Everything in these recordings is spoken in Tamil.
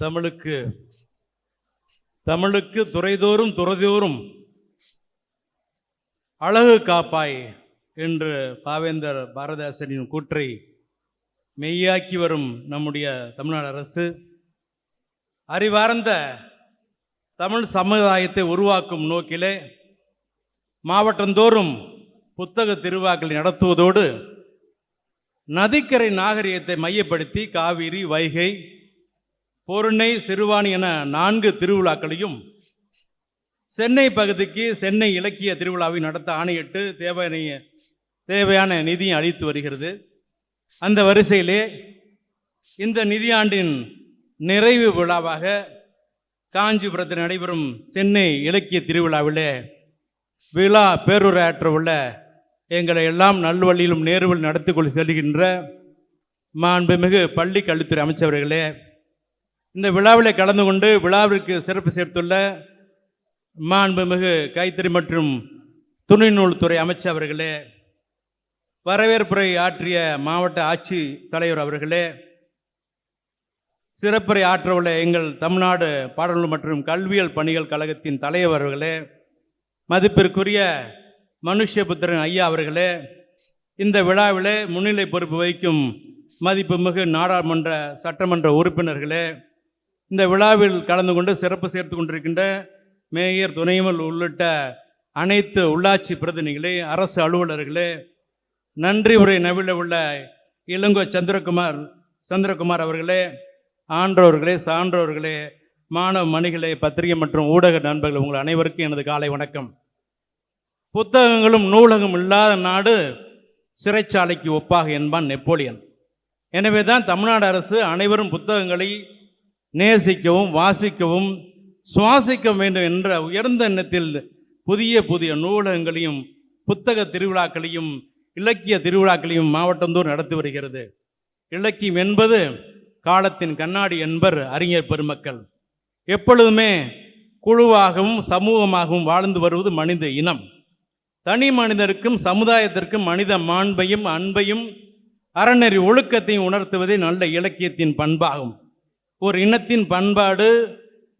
தமிழுக்கு தமிழுக்கு துறைதோறும் துறைதோறும் அழகு காப்பாய் என்று பாவேந்தர் பாரதாசனின் கூற்றை மெய்யாக்கி வரும் நம்முடைய தமிழ்நாடு அரசு. அறிவார்ந்த தமிழ் சமுதாயத்தை உருவாக்கும் நோக்கிலே மாவட்டந்தோறும் புத்தக திருவாக்களை நடத்துவதோடு நதிக்கரை நாகரிகத்தை மையப்படுத்தி காவிரி வைகை பொருணை சிறுவாணி என நான்கு திருவிழாக்களையும் சென்னை பகுதிக்கு சென்னை இலக்கிய திருவிழாவை நடத்த ஆணையிட்டு தேவையான தேவையான நிதியை அளித்து வருகிறது. அந்த வரிசையிலே இந்த நிதியாண்டின் நிறைவு விழாவாக காஞ்சிபுரத்தில் நடைபெறும் சென்னை இலக்கிய திருவிழாவிலே விழா பேருரையாற்ற உள்ள எங்களை எல்லாம் நல்வழியிலும் நேர்வில் நடத்தி கொண்டு செல்கின்ற மாண்புமிகு பள்ளி கல்வித்துறை அமைச்சவர்களே இந்த விழாவில் கலந்து கொண்டு விழாவிற்கு சிறப்பு சேர்த்துள்ள மாண்புமிகு கைத்தறி மற்றும் துணைநூல்துறை அமைச்சர் அவர்களே வரவேற்புரை ஆற்றிய மாவட்ட ஆட்சி தலைவர் அவர்களே சிறப்புரை ஆற்றவுள்ள எங்கள் தமிழ்நாடு பாடநூல் மற்றும் கல்வியல் பணிகள் கழகத்தின் தலைவர் அவர்களே மதிப்பிற்குரிய மனுஷ்யபுத்திரன் ஐயா அவர்களே இந்த விழாவிலே முன்னிலை பொறுப்பு வகிக்கும் மதிப்புமிகு நாடாளுமன்ற சட்டமன்ற உறுப்பினர்களே இந்த விழாவில் கலந்து கொண்டு சிறப்பு சேர்த்து கொண்டிருக்கின்ற மேயர் துணைமல் உள்ளிட்ட அனைத்து உள்ளாட்சி பிரதிநிதிகளே அரசு அலுவலர்களே நன்றி உரை நவில உள்ள இளங்கோ சந்திரகுமார் சந்திரகுமார் அவர்களே ஆன்றோர்களே சான்றோர்களே மாணவ மணிகளே பத்திரிகை மற்றும் ஊடக நண்பர்கள் உங்கள் அனைவருக்கும் எனது காலை வணக்கம். புத்தகங்களும் நூலகம் இல்லாத நாடு சிறைச்சாலைக்கு ஒப்பாக என்பான் நெப்போலியன். எனவே தான் தமிழ்நாடு அரசு அனைவரும் புத்தகங்களை நேசிக்கவும் வாசிக்கவும் சுவாசிக்க வேண்டும் என்ற உயர்ந்த எண்ணத்தில் புதிய புதிய நூலகங்களையும் புத்தக திருவிழாக்களையும் இலக்கிய திருவிழாக்களையும் மாவட்டந்தோறும் நடத்தி வருகிறது. இலக்கியம் என்பது காலத்தின் கண்ணாடி என்பர் அறிஞர் பெருமக்கள். எப்பொழுதுமே குழுவாகவும் சமூகமாகவும் வாழ்ந்து வருவது மனித இனம். தனி மனிதருக்கும் சமுதாயத்திற்கும் மனித மாண்பையும் அன்பையும் அறநெறி ஒழுக்கத்தையும் உணர்த்துவதே நல்ல இலக்கியத்தின் பண்பாகும். ஒரு இனத்தின் பண்பாடு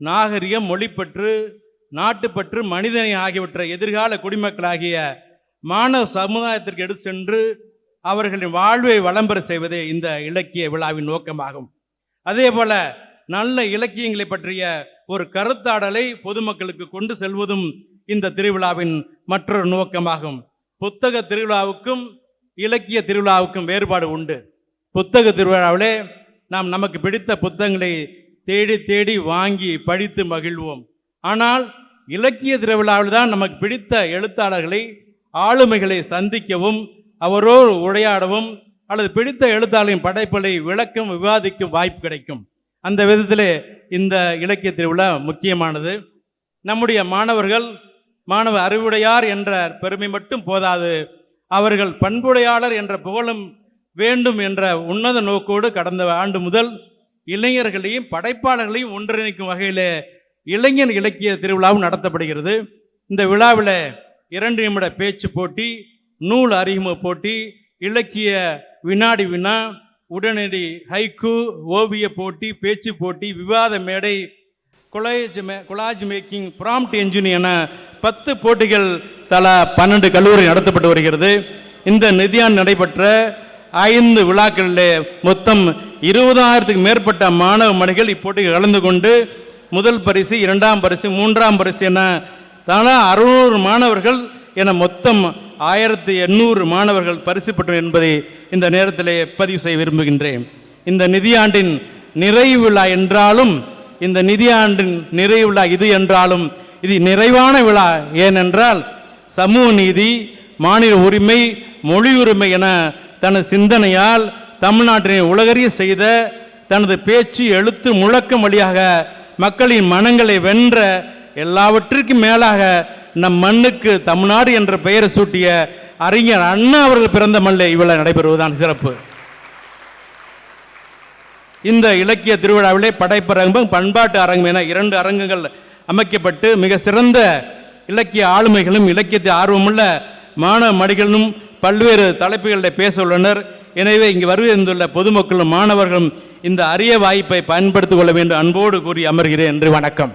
நாகரிகம் மொழிப்பற்று நாட்டுப்பற்று மனிதனை ஆகியவற்றை எதிர்கால குடிமக்களாகிய மாணவ சமுதாயத்திற்கு எடுத்து சென்று அவர்களின் வாழ்வை வளம்பெற செய்வதே இந்த இலக்கிய விழாவின் நோக்கமாகும். அதே போல நல்ல இலக்கியங்களை பற்றிய ஒரு கருத்தாடலை பொதுமக்களுக்கு கொண்டு செல்வதும் இந்த திருவிழாவின் மற்றொரு நோக்கமாகும். புத்தக திருவிழாவுக்கும் இலக்கிய திருவிழாவுக்கும் வேறுபாடு உண்டு. புத்தக திருவிழாவிலே நாம் நமக்கு பிடித்த புத்தகங்களை தேடி தேடி வாங்கி படித்து மகிழ்வோம். ஆனால் இலக்கிய திருவிழாவில் தான் நமக்கு பிடித்த எழுத்தாளர்களை ஆளுமைகளை சந்திக்கவும் அவரோடு உரையாடவும் அல்லது பிடித்த எழுத்தாளரின் படைப்புகளை விளக்கம் விவாதிக்கும் வாய்ப்பு கிடைக்கும். அந்த விதத்தில் இந்த இலக்கிய திருவிழா முக்கியமானது. நம்முடைய மாணவர்கள் மாணவ அறிவுடையார் என்ற பெருமை மட்டும் போதாது அவர்கள் பண்புடையாளர் என்ற புகழும் வேண்டும் என்ற உன்னத நோக்கோடு கடந்த ஆண்டு முதல் இளைஞர்களையும் படைப்பாளர்களையும் ஒன்றிணைக்கும் வகையில் இளைஞர் இலக்கிய திருவிழாவும் நடத்தப்படுகிறது. இந்த விழாவில் இரண்டு நிமிட பேச்சு போட்டி நூல் அறிமுக போட்டி இலக்கிய வினாடி வினா உடனடி ஹைக்கு ஓவிய போட்டி பேச்சு போட்டி விவாத மேடை கொலாஜ் மே கொலாஜ் மேக்கிங் ப்ராம்ப்ட் என்ஜின் என பத்து போட்டிகள் தலா பன்னெண்டு கல்லூரி நடத்தப்பட்டு வருகிறது. இந்த நிதியான் நடைபெற்ற ஐந்து விழாக்களிலே மொத்தம் இருபதாயிரத்துக்கு மேற்பட்ட மாணவ மணிகள் இப்போட்டியில் கலந்து கொண்டு முதல் பரிசு இரண்டாம் பரிசு மூன்றாம் பரிசு என தானா அறுநூறு மாணவர்கள் என மொத்தம் ஆயிரத்தி எண்ணூறு மாணவர்கள் பரிசு பெற்றோம் என்பதை இந்த நேரத்திலே பதிவு செய்ய விரும்புகின்றேன். இந்த நிதியாண்டின் நிறைவு விழா என்றாலும் இந்த நிதியாண்டின் நிறைவு விழா இது என்றாலும் இது நிறைவான விழா ஏனென்றால் சமூக நீதி மாநில உரிமை மொழி உரிமை என தனது சிந்தனையால் தமிழ்நாட்டினை உலகறிய செய்த தனது பேச்சு எழுத்து முழக்கம் வழியாக மக்களின் மனங்களை வென்ற எல்லாவற்றிற்கும் மேலாக நம் மண்ணுக்கு தமிழ்நாடு என்ற பெயரை சூட்டிய அறிஞர் அண்ணா அவர்கள் பிறந்த மண்ணில் இவ்வளவு நடைபெறுவதுதான் சிறப்பு. இந்த இலக்கிய திருவிழாவிலே படைப்பரங்கம் பண்பாட்டு அரங்கம் என இரண்டு அரங்குகள் அமைக்கப்பட்டு மிக சிறந்த இலக்கிய ஆளுமைகளும் இலக்கியத்தை ஆர்வமுள்ள மாணவ மடிகளும் பல்வேறு தலைப்புகளில் பேச உள்ளனர். எனவே இங்கு வருகின்றுள்ள பொதுமக்களும் மாணவர்களும் இந்த அரிய வாய்ப்பை பயன்படுத்திக் கொள்ள வேண்டும் அன்போடு கூறி அமர்கிறேன். என்று வணக்கம்.